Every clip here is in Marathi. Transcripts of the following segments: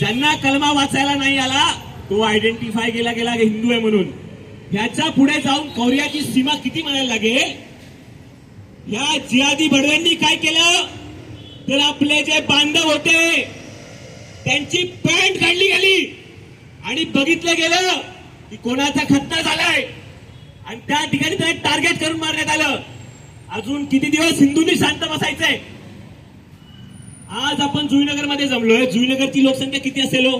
ज्यांना कलमा वाचायला नाही आला तो आयडेंटिफाय केला गेला हिंदू आहे म्हणून. ह्याच्या पुढे जाऊन कौर्याची सीमा किती म्हणायला लागेल? या जियादी बडव्यांनी काय केलं? तर आपले जे बांधव होते त्यांची पॅन्ट काढली गेली. आणि बघितलं गेलं की कोणाचा खतना झालाय. आणि त्या ठिकाणी त्याला टार्गेट करून मारण्यात आलं. अजून किती दिवस हिंदूंनी शांत बसायचंय? आज आपण जुईनगरमध्ये जमलोय. जुईनगरची लोकसंख्या किती असेल हो?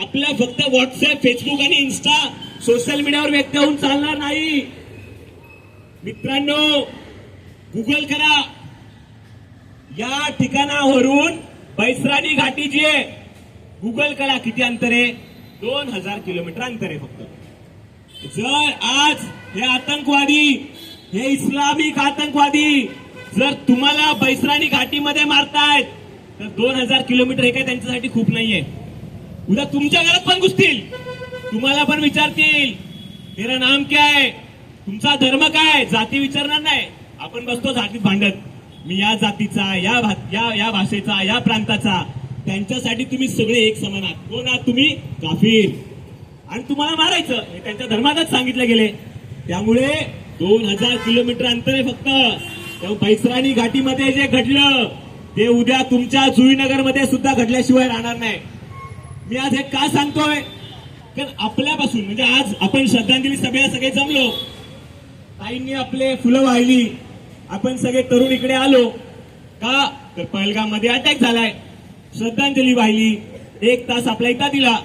आपल्या फक्त व्हॉट्सअप फेसबुक आणि इन्स्टा सोशल मीडियावर व्यक्त होऊन चालणार नाही. मित्रांनो गुगल करा. या ठिकाणावरून बैसराणी घाटी जी आहे गुगल करा किती अंतर? आहे दोन हजार किलोमीटर अंतर आहे फक्त. जर आज हे आतंकवादी हे इस्लामिक आतंकवादी जर तुम्हाला बैसराणी घाटीमध्ये मारतायत तर दोन हजार किलोमीटर हे काय त्यांच्यासाठी खूप नाहीये. उद्या तुमच्या घरात पण घुसतील. तुम्हाला पण विचारतील तेरा नाम काय तुमचा धर्म काय जाती विचारणार नाही. आपण बसतो जातीत भांडत. मी या जातीचा या भा- या या भाषेचा या प्रांताचा. त्यांच्यासाठी तुम्ही सगळे एक समान आहात. कोण आहात तुम्ही? काफीर. आणि तुम्हाला मारायचं. हे त्यांच्या धर्मातच सांगितलं गेले. त्यामुळे दोन हजार किलोमीटर अंतर आहे फक्त. त्या बैसराणी घाटीमध्ये जे घडलं हे उद्या तुमच्या जुईनगरमध्ये सुद्धा घडल्याशिवाय राहणार नाही. मी आज हे का सांगतोय? कारण आपल्यापासून म्हणजे आज आपण श्रद्धांजली सभेला सगळे जमलो. ताईंनी आपले फुलं वाहिली. आपण सगळे तरुण इकडे आलो. का? तर पहलगाममध्ये अटॅक झालाय. श्रद्धांजली वाहिली. एक तास आपल्या इथं दिला.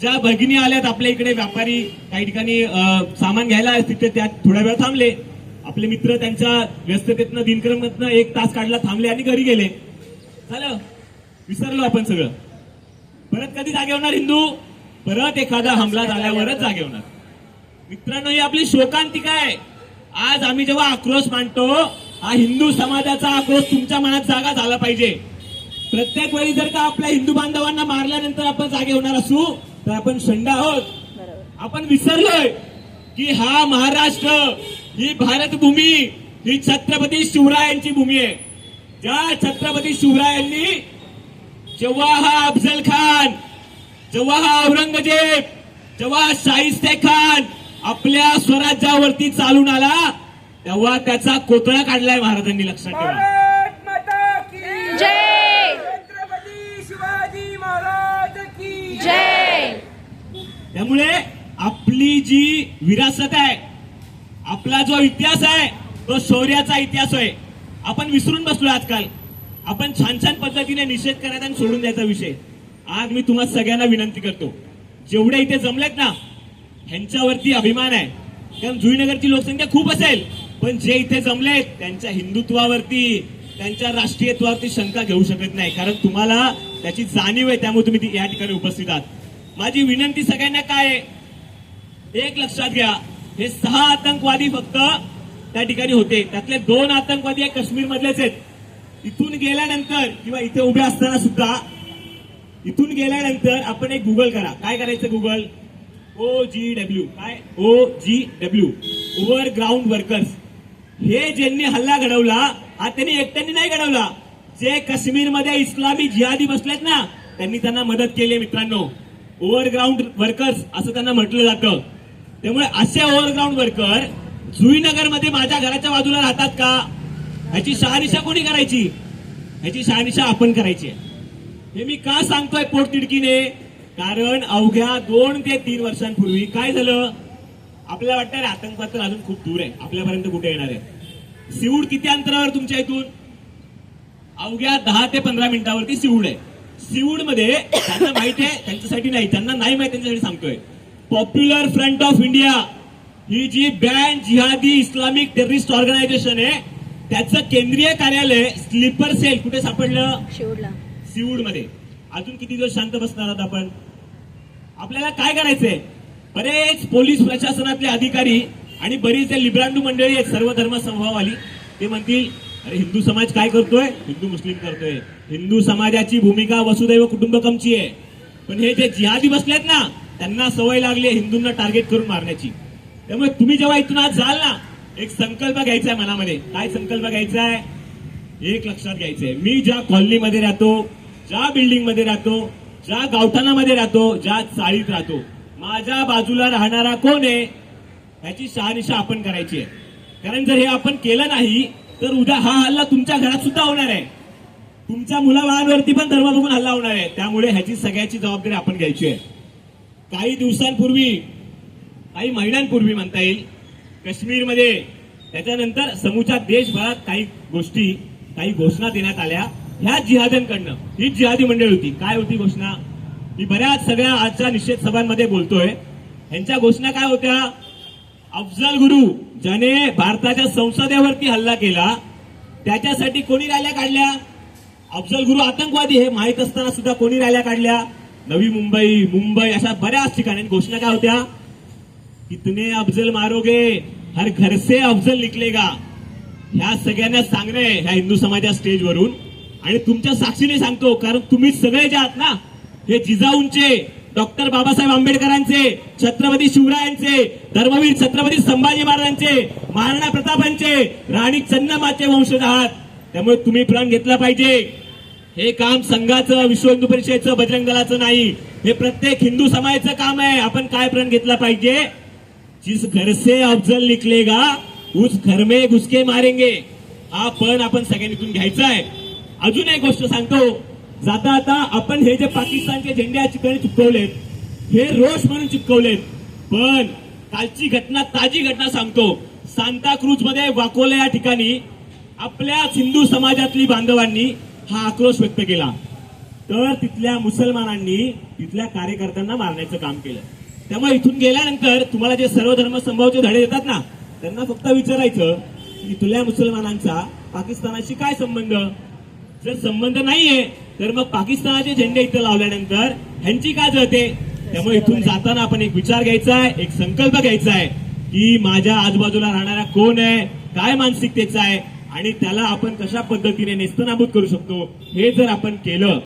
ज्या भगिनी आल्यात आपल्या इकडे व्यापारी काही ठिकाणी सामान घ्यायला तिथे त्या थोड्या वेळ थांबले. आपले मित्र त्यांच्या व्यस्ततेतनं दिनक्रमातनं एक तास काढला थांबले आणि घरी गेले. झालं? विसरलो आपण सगळं. परत कधी जागे होणार हिंदू परत एखादा हमला झाल्यावरच जागे होणार. मित्रांनो ही आपली शोकांतिका आहे. आज आम्ही जेव्हा आक्रोश मांडतो हा हिंदू समाजाचा आक्रोश तुमच्या मनात जागा झाला पाहिजे. प्रत्येक वेळी जर का आपल्या हिंदू बांधवांना मारल्यानंतर आपण जागे होणार असू तर आपण शंड आहोत. आपण विसरलोय की हा महाराष्ट्र ही भारत भूमी ही छत्रपती शिवरायांची भूमी आहे. ज्या छत्रपती शिवरायांनी जेव्हा हा अफजल खान जेव्हा हा औरंगजेब जेव्हा शाहिस्ते खान आपल्या स्वराज्यावरती चालून आला तेव्हा त्याचा कोतळा काढलाय महाराजांनी लक्षात ठेवा. भारत माता की जय. छत्रपती शिवाजी महाराज की जय. त्यामुळे आपली जी विरासत आहे आपला जो इतिहास आहे तो शौर्याचा इतिहास आहे. आपण विसरून बसलो आजकाल. आपण छान छान पद्धतीने निषेध करायचा आणि सोडून द्यायचा विषय. आज मी तुम्हा सगळ्यांना विनंती करतो. जेवढे इथे जमलेत ना ह्यांच्यावरती अभिमान आहे. कारण जुईनगरची लोकसंख्या खूप असेल पण जे इथे जमलेत त्यांच्या हिंदुत्वावरती त्यांच्या राष्ट्रीयत्वावरती शंका घेऊ शकत नाही. कारण तुम्हाला त्याची जाणीव आहे त्यामुळे तुम्ही ती- या ठिकाणी उपस्थित आहात. माझी विनंती सगळ्यांना काय आहे? एक लक्षात घ्या. हे सहा आतंकवादी फक्त त्या ठिकाणी होते. त्यातले दोन आतंकवादी हे काश्मीर मधलेच आहेत. इथून गेल्यानंतर किंवा इथे उभे असताना सुद्धा इथून गेल्यानंतर आपण एक गुगल करा. काय करायचं गुगल ओ जी डब्ल्यू काय? O G W over ground workers हे ज्यांनी हल्ला घडवला हा त्यांनी एकट्यांनी नाही घडवला. जे काश्मीरमध्ये इस्लामी जिहादी बसलेत ना त्यांनी त्यांना मदत केली मित्रांनो. ओव्हरग्राऊंड वर्कर्स असं त्यांना म्हटलं जातं. त्यामुळे असे ओव्हरग्राऊंड वर्कर जुईनगरमध्ये माझ्या घराच्या बाजूला राहतात का? ह्याची शहानिशा कोणी करायची? ह्याची शहानिशा आपण करायची आहे. हे मी का सांगतोय पोटतिडकीने कारण अवघ्या दोन ते तीन वर्षांपूर्वी काय झालं? आपल्याला वाटतं रे आतंकवाद तर अजून खूप दूर आहे. आपल्यापर्यंत कुठे येणार आहे? सिऊड किती अंतरावर तुमच्या इथून? अवघ्या दहा ते पंधरा मिनिटावरती सिऊड आहे. सिऊडमध्ये त्यांना माहिती आहे त्यांच्यासाठी नाही त्यांना नाही माहिती त्यांच्यासाठी सांगतोय. पॉप्युलर फ्रंट ऑफ इंडिया ही जी बॅन जिहादी इस्लामिक टेररिस्ट ऑर्गनायझेशन आहे त्याचं केंद्रीय कार्यालय स्लीपर सेल कुठे सापडलं? शिवडला. मध्ये अजून किती दिवस शांत बसणार आहात आपण? आपल्याला काय करायचंय? बरेच पोलीस प्रशासनातले अधिकारी आणि बरीच लिब्रांडू मंडळी आहेत सर्व धर्म समभावाली ते म्हणतील अरे हिंदू समाज काय करतोय? हिंदू मुस्लिम करतोय. हिंदू समाजाची भूमिका वसुदैव कुटुंबकमची आहे. पण हे जे जिहादी बसलेत ना त्यांना सवय लागली आहे हिंदूंना टार्गेट करून मारण्याची. त्यामुळे तुम्ही जेव्हा इथून आज जाल ना एक संकल्प घ्यायचा आहे मनामध्ये. काय संकल्प घ्यायचा आहे एक लक्षात घ्यायचं आहे मी ज्या कॉलनीमध्ये राहतो ज्या बिल्डिंगमध्ये राहतो ज्या गावठाणामध्ये राहतो ज्या चाळीत राहतो माझ्या बाजूला राहणारा कोण आहे? ह्याची शहानिशा आपण करायची आहे. कारण जर हे आपण केलं नाही तर उद्या हा हल्ला तुमच्या घरात सुद्धा होणार आहे. तुमच्या मुलाबाळांवरती पण धर्म बघून हल्ला होणार आहे. त्यामुळे ह्याची सगळ्याची जबाबदारी आपण घ्यायची आहे. काही दिवसांपूर्वी काही महिन्यांपूर्वी म्हणता येईल काश्मीरमध्ये त्याच्यानंतर समूच्या देशभरात काही गोष्टी काही घोषणा देण्यात आल्या. ह्या जिहाद्यांकडनं ही जिहादी मंडळी होती. काय होती घोषणा? मी बऱ्याच सगळ्या आजच्या निषेध सभांमध्ये बोलतोय. ह्यांच्या घोषणा काय होत्या? अफजल गुरु ज्याने भारताच्या संसदेवरती हल्ला केला त्याच्यासाठी कोणी रॅल्या काढल्या? अफजल गुरु आतंकवादी हे माहीत असताना सुद्धा कोणी रॅल्या काढल्या? नवी मुंबई मुंबई अशा बऱ्याच ठिकाणी. घोषणा काय होत्या? कितने अफजल मारोगे हर घर से अफजल निकलेगा. ह्या सगळ्यांना सांगणे ह्या हिंदू समाजा स्टेजवरून आणि तुमच्या साक्षीने सांगतो कारण तुम्ही सगळे जे आहात ना हे जिजाऊंचे डॉक्टर बाबासाहेब आंबेडकरांचे छत्रपती शिवरायांचे धर्मवीर छत्रपती संभाजी महाराजांचे महाराणा प्रतापांचे राणी चन्नमाचे वंशज आहात. त्यामुळे तुम्ही प्रण घेतला पाहिजे. हे काम संघाचं विश्व हिंदू परिषदेचं बजरंग दलाचं नाही. हे प्रत्येक हिंदू समाजाचं काम आहे. आपण काय प्रण घेतला पाहिजे? जिस घर से अफजल निकलेगा उस घर में घुसके मारेंगे. हा पण आपण सगळ्यांनी इथून घ्यायचा आहे. अजून एक गोष्ट सांगतो. जाता आता आपण हे जे पाकिस्तानचे झेंडे या ठिकाणी चिपकवलेत हे रोष म्हणून चिपकवलेत. पण कालची घटना ताजी घटना सांगतो. सांताक्रूजमध्ये वाकोला या ठिकाणी आपल्याच हिंदू समाजातली बांधवांनी हा आक्रोश व्यक्त केला. तर तिथल्या मुसलमानांनी तिथल्या कार्यकर्त्यांना मारण्याचं काम केलं. त्यामुळे इथून गेल्यानंतर तुम्हाला जे सर्व धर्म संभावचे धडे देतात ना त्यांना फक्त विचारायचं की इथल्या मुसलमानांचा पाकिस्तानाशी काय संबंध? जर संबंध नाहीये तर मग पाकिस्तानाचे झेंडे इथं लावल्यानंतर ह्यांची काय जळते? त्यामुळे इथून जाताना आपण एक विचार घ्यायचा आहे एक संकल्प घ्यायचा आहे की माझ्या आजूबाजूला राहणारा कोण आहे? काय मानसिकतेचा आहे? आणि त्याला आपण कशा पद्धतीने नेस्तनाबूत करू शकतो हे जर आपण केलं